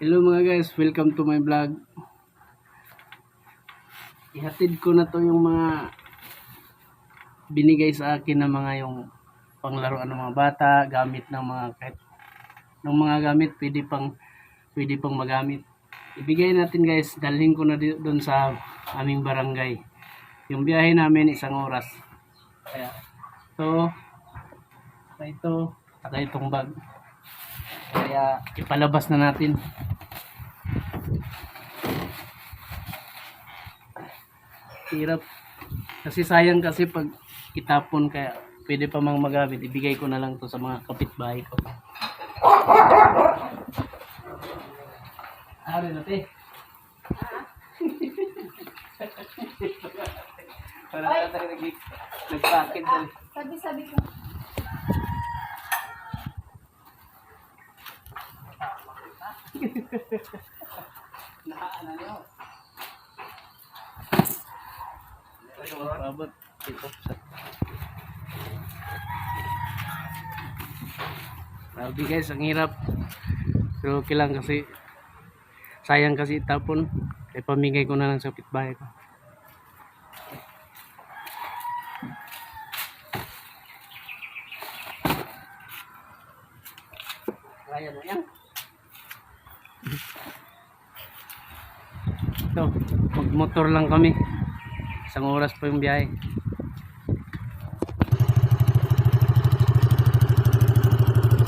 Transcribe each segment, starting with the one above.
Hello mga guys, welcome to my vlog. Ihatid ko na to yung mga binigay sa akin na mga yung panglaruan ng mga bata, gamit ng mga kahit ng mga gamit pwede pang pwede pang magamit. Ibigay natin guys, dalhin ko na doon sa aming barangay. Yung biyahe namin isang oras. Kaya saka ito, saka itong bag. Kaya ipalabas na natin. Hirap. Kasi sayang kasi pag itapon kaya pwede pa mang magamit. Ibigay ko na lang to sa mga kapitbahay ko. Ari na te. Para tayo nag nagpakit na. Sabi-sabi ko. Nakaana niyo. Abot. Ito. Sabi guys, ang hirap. Pero okay lang kasi sayang kasi itapon. Kaya pamigay ko na lang sa pitbahay ko. Kaya na yan. Ito, magmotor lang kami. Isang oras pa yung biyahe.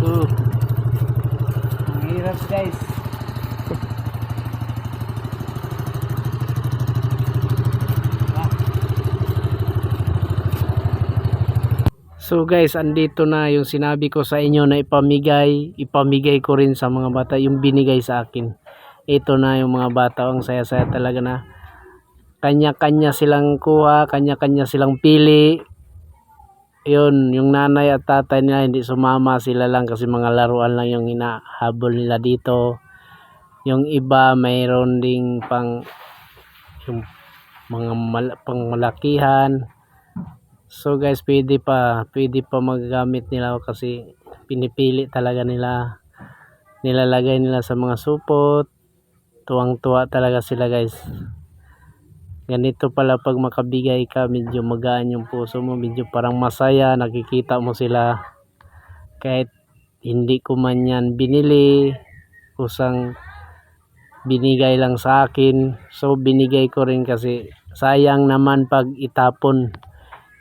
So, ang hirap guys. So guys, andito na yung sinabi ko sa inyo na ipamigay, ipamigay ko rin sa mga bata yung binigay sa akin. Ito na yung mga bata, ang saya-saya talaga na kanya-kanya silang kuha, kanya-kanya silang pili. Yun, yung nanay at tatay nila hindi sumama sila lang kasi mga laruan lang yung hinahabol nila dito. Yung iba mayroon ding pang yung mga mal- pang malakihan. So guys, pwede pa, pwede pa magagamit nila kasi pinipili talaga nila. Nilalagay nila sa mga supot. Tuwang-tuwa talaga sila guys. Ganito pala pag makabigay ka, medyo magaan yung puso mo, medyo parang masaya, nakikita mo sila. Kahit hindi ko man yan binili, kusang binigay lang sa akin. So binigay ko rin kasi sayang naman pag itapon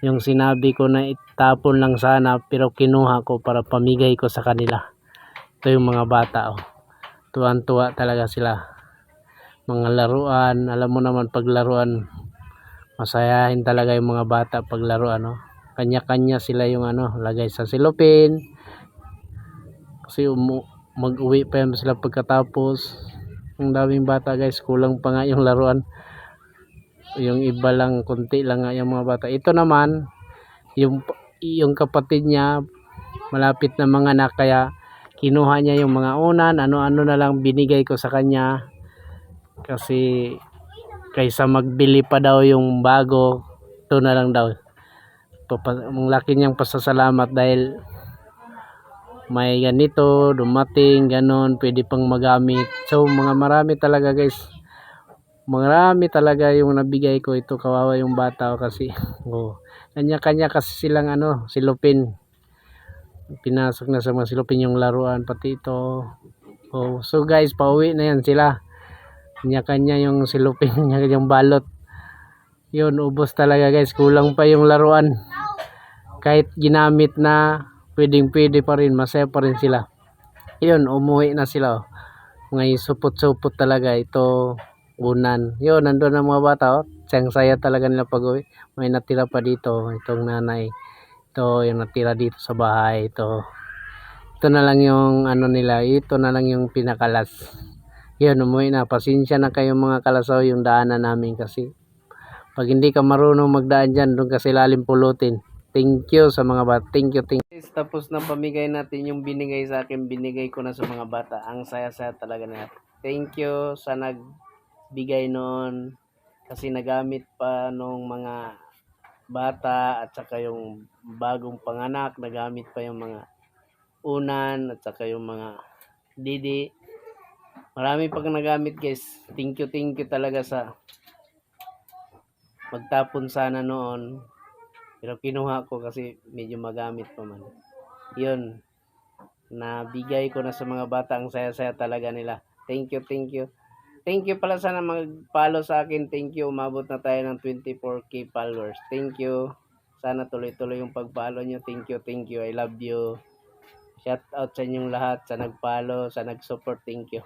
yung sinabi ko na itapon lang sana pero kinuha ko para pamigay ko sa kanila ito yung mga bata oh. tuwan tuwa talaga sila mga laruan. Alam mo naman pag laruan masayahin talaga yung mga bata pag laruan oh. kanya kanya sila yung ano lagay sa silopin kasi umu mag uwi pa yan sila pagkatapos. Ang daming bata guys kulang pa nga yung laruan. Yung iba lang konti lang nga yung mga bata. Ito naman yung yung kapatid niya malapit na mga anak kaya kinuha niya yung mga unan ano-ano na lang binigay ko sa kanya kasi kaysa magbili pa daw yung bago ito na lang daw. Papa, ang laki niyang pasasalamat dahil may ganito dumating ganon pwede pang magamit. So mga marami talaga guys. Marami talaga yung nabigay ko. Ito kawawa yung bata kasi. Oh, kanya-kanya kasi silang ano silupin. Pinasok na sa mga silupin yung laruan pati ito. Oh, so guys pauwi na yan sila kanya-kanya yung silupin niya yung balot yun ubos talaga guys kulang pa yung laruan kahit ginamit na pwedeng pwede pa rin masaya pa rin sila yun umuwi na sila oh. ngayon supot-supot talaga ito unan. Yun, nandun ang mga bata. Oh. Saya talaga nila pag uwi. May natira pa dito. Itong nanay. Ito, yung natira dito sa bahay. Ito. Ito na lang yung ano nila. Ito na lang yung pinakalas. Yun, umuwi na. Pasensya na kayo mga kalasaw yung daanan namin kasi pag hindi ka marunong magdaan dyan, doon kasi lalim pulutin. Thank you sa mga bata. Thank you, thank you. Tapos na pamigay natin yung binigay sa akin, binigay ko na sa mga bata. Ang saya-saya talaga na. Thank you sa nag bigay noon kasi nagamit pa nung mga bata at saka yung bagong panganak nagamit pa yung mga unan at saka yung mga didi Marami pang nagamit guys. Thank you, thank you talaga sa magtapon sana noon. Pero kinuha ko kasi medyo magamit pa man. Yun. Nabigay ko na sa mga bata. Ang saya-saya talaga nila. Thank you, thank you. Thank you pala sana mag-follow sa akin. Thank you. Umabot na tayo ng 24k followers. Thank you. Sana tuloy-tuloy yung pag-follow nyo. Thank you, thank you. I love you. Shout out sa inyong lahat sa nag-follow, sa nag-support. Thank you.